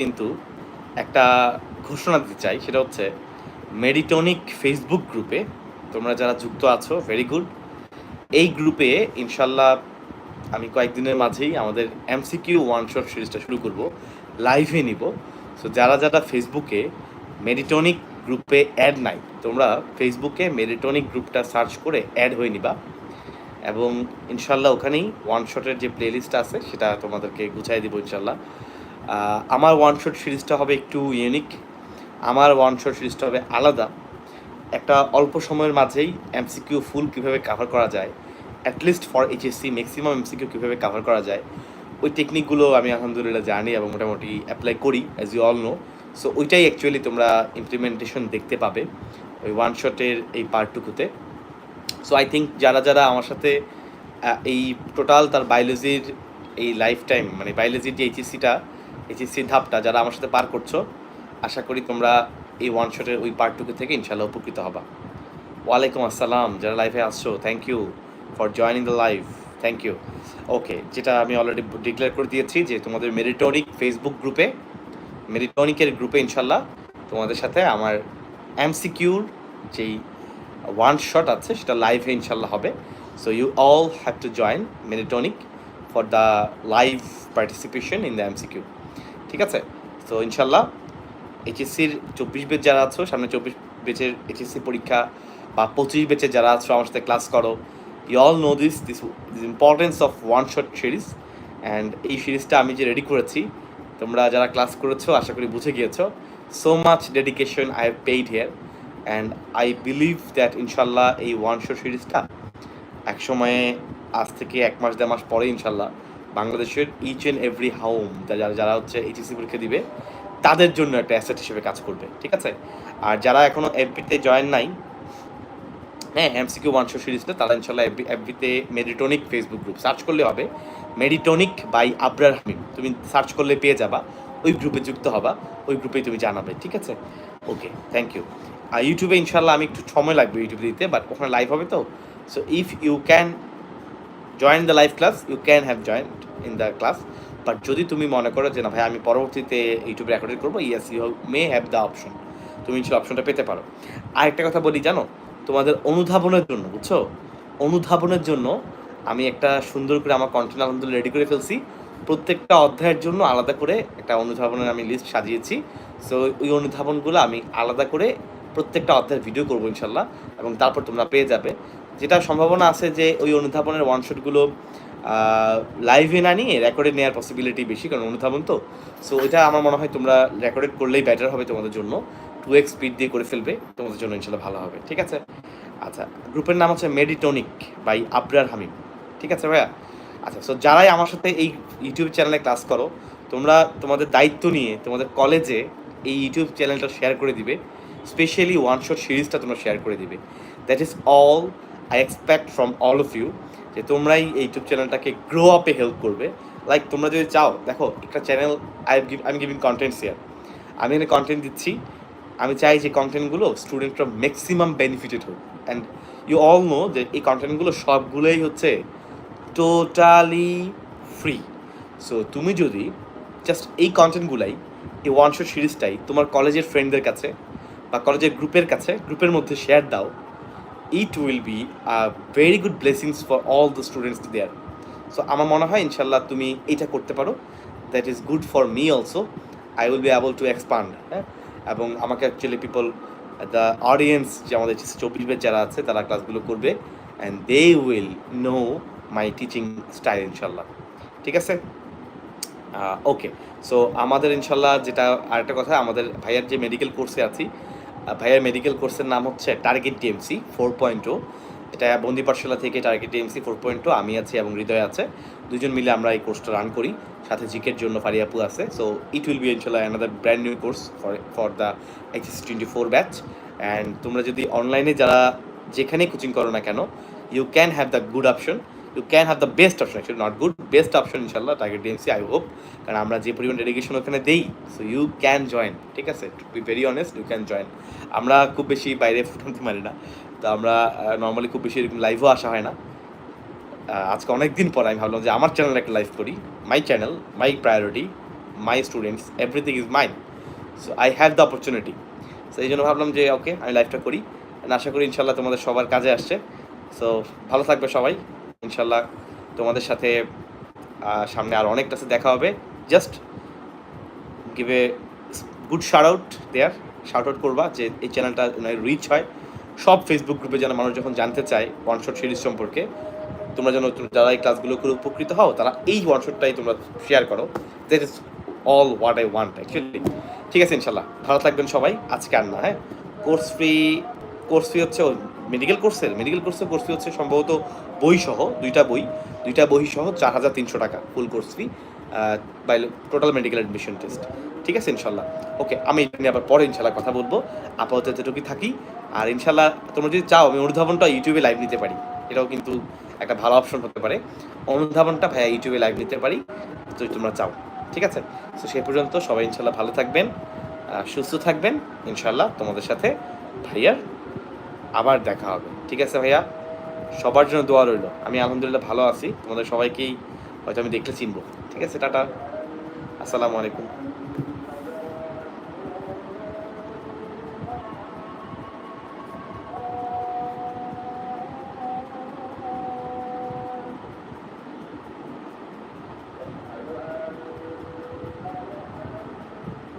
কিন্তু একটা ঘোষণা দিতে চাই, সেটা হচ্ছে মেডিটনিক ফেসবুক গ্রুপে তোমরা যারা যুক্ত আছো ভেরি গুড এই গ্রুপে ইনশাল্লাহ আমি কয়েকদিনের মাঝেই আমাদের এমসিকিউ ওয়ান শট সিরিজটা শুরু করব লাইভে নিব। সো যারা যারা ফেসবুকে মেডিটনিক গ্রুপে অ্যাড নাই, তোমরা ফেসবুকে মেডিটনিক গ্রুপটা সার্চ করে অ্যাড হয়ে নিবা। এবং ইনশাল্লাহ ওখানেই ওয়ান শটের যে প্লেলিস্ট আছে, সেটা তোমাদেরকে গুছাই দিব ইনশাল্লাহ। আমার ওয়ান শট সিরিজটা হবে একটু ইউনিক আমার ওয়ান শট সিরিজটা হবে আলাদা। একটা অল্প সময়ের মাঝেই এমসিকিউ ফুল কীভাবে কাভার করা যায় at least for HSC maximum MCQ কীভাবে কাভার করা যায়, ওই টেকনিকগুলো আমি আলহামদুলিল্লাহ জানি এবং মোটামুটি অ্যাপ্লাই করি as you all know so ওইটাই অ্যাকচুয়ালি তোমরা ইমপ্লিমেন্টেশন দেখতে পাবে ওই ওয়ান শটের এই পার্টটুকুতে। সো আই থিঙ্ক যারা যারা আমার সাথে এই টোটাল তার বায়োলজির এই লাইফ টাইম মানে বায়োলজির যে এইচএসসিটা এইচএসসি ধাপটা যারা আমার সাথে পার করছ, আশা করি তোমরা এই ওয়ান শটের ওই পার্টটুকু থেকে ইনশাল্লাহ উপকৃত হবা। ওয়ালাইকুম আসসালাম, যারা লাইভে আসছো thank you for joining the live thank you okay যেটা আমি অলরেডি ডিক্লেয়ার করে দিয়েছি যে তোমাদের মেরিটনিক ফেসবুক গ্রুপে মেরিটনিকের গ্রুপে ইনশাল্লাহ তোমাদের সাথে আমার এমসিকিউর যেই ওয়ান শট আছে, সেটা লাইভে ইনশাল্লাহ হবে। So you all have to join Meritnic for the live participation in the MCQ ঠিক আছে? তো ইনশাল্লাহ, এইচএসসির চব্বিশ বেচ যারা আছো, সামনে চব্বিশ বেচের এইচএসসি পরীক্ষা বা পঁচিশ বেচের যারা আছো, আমার সাথে ক্লাস করো। You all know this this this importance of one shot series and এই সিরিজটা আমি যে রেডি করেছি, তোমরা যারা ক্লাস করেছ, আশা করি বুঝে গিয়েছো। So much dedication I have paid here and I believe that ইনশাল্লাহ এই ওয়ান শো সিরিজটা এক সময়ে আজ থেকে এক মাস, দেড় মাস পরে ইনশাল্লাহ বাংলাদেশের ইচ অ্যান্ড এভরি হাউম যারা যারা হচ্ছে এইচএসসি পরীক্ষা দিবে, তাদের জন্য একটা অ্যাসেট হিসেবে কাজ করবে, ঠিক আছে? আর যারা এখনও এফবিতে জয়েন নাই হ্যাঁ এমসিকিউ ওয়ান শো সিরিজটা তারা ইনশাল্লাহ এফবি এফবিতে মেডিটনিক ফেসবুক গ্রুপ সার্চ করলে হবে। মেডিটনিক বাই আবরার হামিম তুমি সার্চ করলে পেয়ে যাবা। ওই গ্রুপে যুক্ত হবা। ওই গ্রুপেই তুমি জানাবে, ঠিক আছে? ওকে থ্যাংক ইউ আর ইউটিউবে ইনশাল্লাহ আমি একটু সময় লাগবে ইউটিউবে দিতে বাট ওখানে লাইভ হবে তো। So if you can join the live class you can have join in the class but যদি তুমি মনে করো যে, না ভাই, আমি পরবর্তীতে ইউটিউবে রেকর্ডিং করব yes you may have the option তুমি সেই অপশনটা পেতে পারো। আর একটা কথা বলি, জানো? তোমাদের অনুধাবনের জন্য, বুঝছ? অনুধাবনের জন্য আমি একটা সুন্দর করে আমার কন্টেন্ট আলহামদুলিল্লাহ রেডি করে ফেলছি। প্রত্যেকটা অধ্যায়ের জন্য আলাদা করে একটা অনুধাবনের আমি লিস্ট সাজিয়েছি। সো ওই অনুধাবনগুলো আমি আলাদা করে প্রত্যেকটা অধ্যায়ের ভিডিও করব ইনশাল্লাহ এবং তারপর তোমরা পেয়ে যাবে। যেটা সম্ভাবনা আছে যে ওই অনুধাবনের ওয়ান শটগুলো লাইভে না নিয়ে রেকর্ডে নেওয়ার পসিবিলিটি বেশি, কারণ অনুধাবন তো। সো ওইটা আমার মনে হয় তোমরা রেকর্ডেড করলেই বেটার হবে তোমাদের জন্য। টু এক্স স্পিড দিয়ে করে ফেলবে, তোমাদের জন্য ইনশাল্লাহ ভালো হবে, ঠিক আছে? আচ্ছা গ্রুপের নাম হচ্ছে মেডিটনিক বাই আবরার হামিম ঠিক আছে ভাইয়া? আচ্ছা সো যারাই আমার সাথে এই ইউটিউব চ্যানেলে ক্লাস করো, তোমরা তোমাদের দায়িত্ব নিয়ে তোমাদের কলেজে এই ইউটিউব চ্যানেলটা শেয়ার করে দিবে। স্পেশালি ওয়ান শট সিরিজটা তোমরা শেয়ার করে দিবে। That is all I expect from all of you যে তোমরাই ইউটিউব চ্যানেলটাকে গ্রো আপে হেল্প করবে। লাইক তোমরা যদি চাও, দেখো, একটা channel I am giving content share আমি এখানে কন্টেন্ট দিচ্ছি। আমি চাই যে কন্টেন্টগুলো স্টুডেন্টরা ম্যাক্সিমাম বেনিফিটেড হোক। অ্যান্ড ইউ অল নো যে এই কন্টেন্টগুলো সবগুলোই হচ্ছে টোটালি ফ্রি সো তুমি যদি জাস্ট এই কন্টেন্টগুলাই এই ওয়ান শো সিরিজটাই তোমার কলেজের ফ্রেন্ডদের কাছে বা কলেজের গ্রুপের কাছে গ্রুপের মধ্যে শেয়ার দাও it will be very good blessings for all the students there so আমার মনে হয় ইনশাল্লাহ তুমি এইটা করতে পারো। That is good for me also I will be able to expand হ্যাঁ? এবং আমাকে অ্যাকচুয়ালি পিপল দ্য অডিয়েন্স যে আমাদের চব্বিশ বের যারা আছে, তারা ক্লাসগুলো করবে। And they will know my teaching style ইনশাল্লাহ ঠিক আছে? ওকে সো আমাদের ইনশাল্লাহ যেটা আরেকটা কথা, আমাদের ভাইয়ার যে মেডিকেল কোর্সে আছি ভাইয়ার মেডিকেল কোর্সের নাম হচ্ছে target DMC four point two এটা বন্দি পাঠশালা থেকে target DMC four point two আমি আছি এবং হৃদয় আছে। দুজন মিলে আমরা এই কোর্সটা রান করি। সাথে জিকের জন্য ফারিয়াপু আছে। সো ইট উইল বি ইনশাল্লাহ another brand new course for for the HS twenty four batch and তোমরা যদি অনলাইনে যারা যেখানেই কোচিং করো না কেন you can have the good option you can have the best option not good best option ইনশাল্লাহ টার্গেট ডিএমসি আই হোপ কারণ আমরা যে পরিমাণ ডেডিকেশন ওখানে দেই সো ইউ ক্যান জয়েন ঠিক আছে? To be very honest you can join আমরা খুব বেশি বাইরে ফুটাতে পারি না, তো আমরা নর্মালি খুব বেশি এরকম লাইভও আসা হয় না। আজকে অনেক দিন পর আমি ভাবলাম যে আমার চ্যানেল একটা লাইভ করি my channel my priority my students everything is mine so I have the opportunity so এই জন্য ভাবলাম যে ওকে আমি লাইভটা করি। আশা করি ইনশাল্লাহ তোমাদের সবার কাজে আসছে। সো ভালো থাকবে সবাই। ইনশাল্লাহ তোমাদের সাথে সামনে আর অনেকটা দেখা হবে। Just give a good shout out there shout out করবা যে এই চ্যানেলটা রিচ হয়। সব ফেসবুক গ্রুপে যেন মানুষ যখন জানতে চায় ওয়ান শট সিরিজ সম্পর্কে, তোমরা যেন যারা এই ক্লাসগুলো করে উপকৃত হও, তারা এই ওয়ান শটটাই তোমরা শেয়ার করো। That is all what I want actually ঠিক আছে ইনশাল্লাহ ভালো থাকবেন সবাই। আজকে আর না হ্যাঁ? কোর্স ফ্রি কোর্স ফি হচ্ছে মেডিকেল কোর্সের মেডিকেল কোর্সের কোর্স ফি হচ্ছে সম্ভবত বই সহ, দুইটা বই দুইটা বই সহ চার হাজার তিনশো টাকা full course fee by total medical admission test ঠিক আছে, ইনশাল্লাহ। ওকে আমি এটা নিয়ে আবার পরে ইনশাল্লাহ কথা বলব। আপাতত এতটুকুই থাকি। আর ইনশাল্লাহ তোমরা যদি চাও, আমি অনুধাবনটা ইউটিউবে লাইভ নিতে পারি। এটাও কিন্তু একটা ভালো অপশন হতে পারে। অনুধাবনটা ভাইয়া ইউটিউবে লাইভ নিতে পারি, যদি তোমরা চাও। ঠিক আছে? তো সেই পর্যন্ত সবাই ইনশাল্লাহ ভালো থাকবেন সুস্থ থাকবেন। ইনশাল্লাহ তোমাদের সাথে ভাইয়ার আবার দেখা হবে। ঠিক আছে ভাইয়া? সবার জন্য দোয়া রইল। আমি আলহামদুলিল্লাহ ভালো আছি। তোমাদের সবাইকেই হয়তো আমি দেখলে চিনবো। ঠিক আছে, টাটা। আসসালামু আলাইকুম।